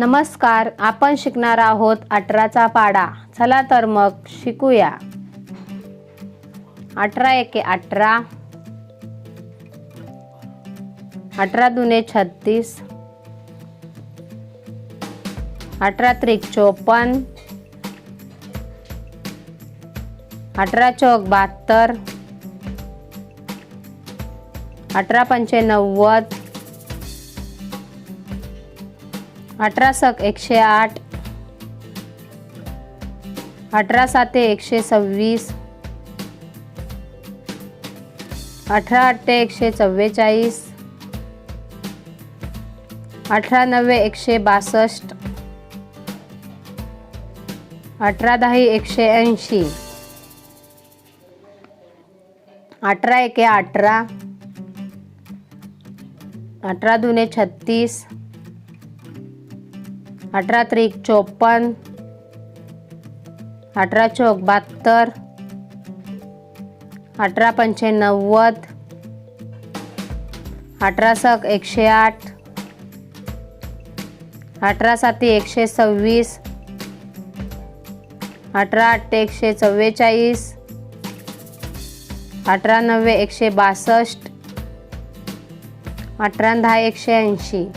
नमस्कार आपण शिकणार आहोत अठराचा पाडा. चला तर मग शिकूया. अठरा एके अठरा. अठरा दुने छत्तीस. अठरा त्रिक चोपन्न. अठरा चौक बहात्तर. अठरा पंचे नव्वद. अठरा सक एकशे आठ. अठरा साते एकशे सव्वीस. अठरा अठ्ठे एकशे चव्वेचाळीस. अठरा नव्वे एकशे बासष्ट. अठरा दहा एकशे ऐंशी. अठरा एके अठरा. अठरा दुने छत्तीस. अठरा त्रिक चोपन्न. अठरा चौक बहात्तर अठरा पंचे नव्वद अठरा सक एकशे आठ अठरा साती एकशे सव्वीस. अठरा अठ्ठे एकशे चव्वेचाळीस. अठरा नव्वे एकशे बासष्ट. अठरा दहा एकशे ऐंशी.